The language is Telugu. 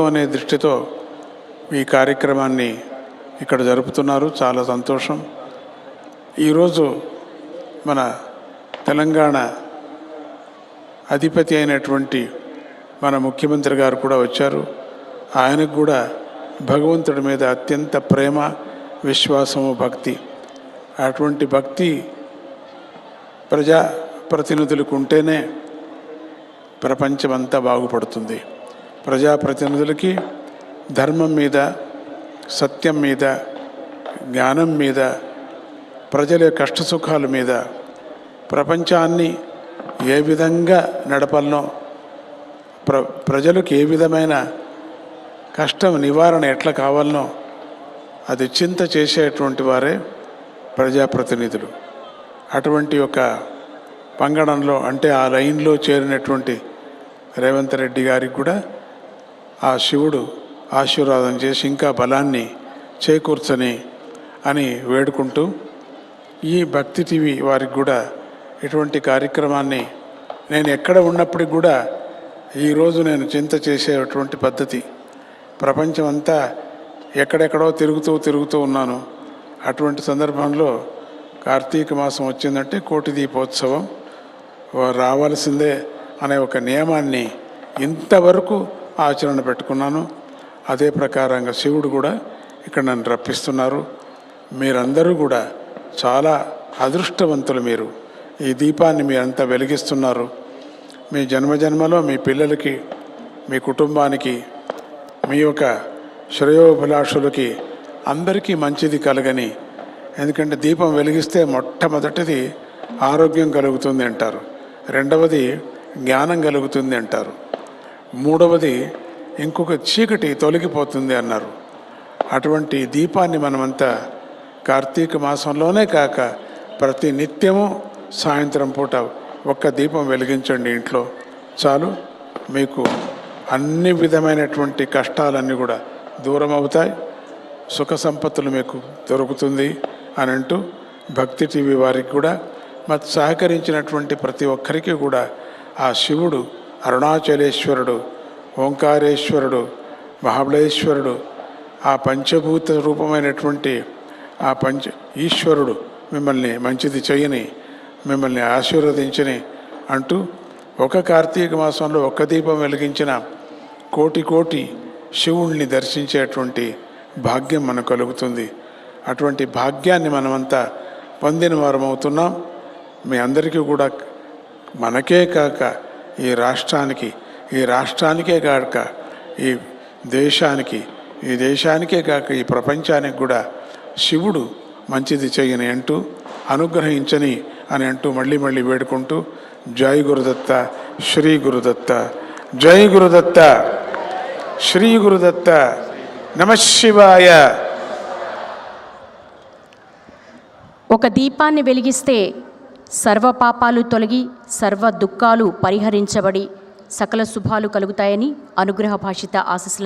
అనే దృష్టితో ఈ కార్యక్రమాన్ని ఇక్కడ జరుపుతున్నారు. చాలా సంతోషం. ఈరోజు మన తెలంగాణ అధిపతి అయినటువంటి మన ముఖ్యమంత్రి గారు కూడా వచ్చారు. ఆయనకు కూడా భగవంతుడి మీద అత్యంత ప్రేమ విశ్వాసము భక్తి. అటువంటి భక్తి ప్రజా ప్రతినిధులకు ఉంటేనే ప్రపంచమంతా బాగుపడుతుంది. ప్రజాప్రతినిధులకి ధర్మం మీద సత్యం మీద జ్ఞానం మీద ప్రజల కష్ట సుఖాల మీద ప్రపంచాన్ని ఏ విధంగా నడపాలనో ప్ర ప్రజలకు ఏ విధమైన కష్టం నివారణ ఎట్లా కావాలనో అది చింత చేసేటువంటి వారే ప్రజాప్రతినిధులు. అటువంటి ఒక పంగడంలో అంటే ఆ లైన్లో చేరినటువంటి రేవంత్ రెడ్డి గారికి కూడా ఆ శివుడు ఆశీర్వాదం చేసి ఇంకా బలాన్ని చేకూర్చని అని వేడుకుంటూ ఈ భక్తి టీవీ వారికి కూడా ఇటువంటి కార్యక్రమాన్ని నేను ఎక్కడ ఉన్నప్పటికి కూడా ఈరోజు నేను చింత చేసేటువంటి పద్ధతి. ప్రపంచం అంతా ఎక్కడెక్కడో తిరుగుతూ తిరుగుతూ ఉన్నాను. అటువంటి సందర్భంలో కార్తీక మాసం వచ్చిందంటే కోటి దీపోత్సవం. రావాల్సిందే అనే ఒక నియమాన్ని ఇంతవరకు ఆచరణ పెట్టుకున్నాను. అదే ప్రకారంగా శివుడు కూడా ఇక్కడ నన్ను రప్పిస్తున్నారు. మీరందరూ కూడా చాలా అదృష్టవంతులు మీరు. ఈ దీపాన్ని మీరంతా వెలిగిస్తున్నారు. మీ జన్మజన్మలో మీ పిల్లలకి మీ కుటుంబానికి మీ యొక్క శ్రేయోభిలాషులకి అందరికీ మంచిది కలగని ఎందుకంటే దీపం వెలిగిస్తే మొట్టమొదటిది ఆరోగ్యం కలుగుతుంది అంటారు. రెండవది జ్ఞానం కలుగుతుంది అంటారు. మూడవది ఇంకొక చీకటి తొలగిపోతుంది అన్నారు. అటువంటి దీపాన్ని మనమంతా కార్తీక మాసంలోనే కాక ప్రతి నిత్యము సాయంత్రం పూట ఒక్క దీపం వెలిగించండి ఇంట్లో. చాలు మీకు అన్ని విధమైనటువంటి కష్టాలన్నీ కూడా దూరం అవుతాయి సుఖ సంపత్తులు మీకు దొరుకుతుంది అని అంటూ భక్తి టీవీ వారికి కూడా మరి సహకరించినటువంటి ప్రతి ఒక్కరికి కూడా ఆ శివుడు అరుణాచలేశ్వరుడు ఓంకారేశ్వరుడు మహాబలేశ్వరుడు ఆ పంచభూత రూపమైనటువంటి ఆ పంచ ఈశ్వరుడు మిమ్మల్ని మంచిది చేయని మిమ్మల్ని ఆశీర్వదించని అంటూ ఒక కార్తీక మాసంలో ఒక్క దీపం వెలిగించిన కోటి కోటి శివుణ్ణి దర్శించేటువంటి భాగ్యం మనకు కలుగుతుంది. అటువంటి భాగ్యాన్ని మనమంతా పొందిన వారం అవుతున్నాం మీ అందరికీ కూడా మనకే కాక ఈ రాష్ట్రానికి ఈ రాష్ట్రానికే కాక ఈ దేశానికి ఈ దేశానికే కాక ఈ ప్రపంచానికి కూడా శివుడు మంచిది చేయని అంటూ అనుగ్రహించని అని అంటూ మళ్ళీ మళ్ళీ వేడుకుంటూ జై గురుదత్త శ్రీ గురుదత్త జై గురుదత్త శ్రీ గురుదత్త నమశివాయ ఒక దీపాన్ని వెలిగిస్తే సర్వ పాపాలు తొలగి సర్వ దుఃఖాలు పరిహరించబడి సకల శుభాలు కలుగుతాయని అనుగ్రహ భాషిత ఆశీస్సులను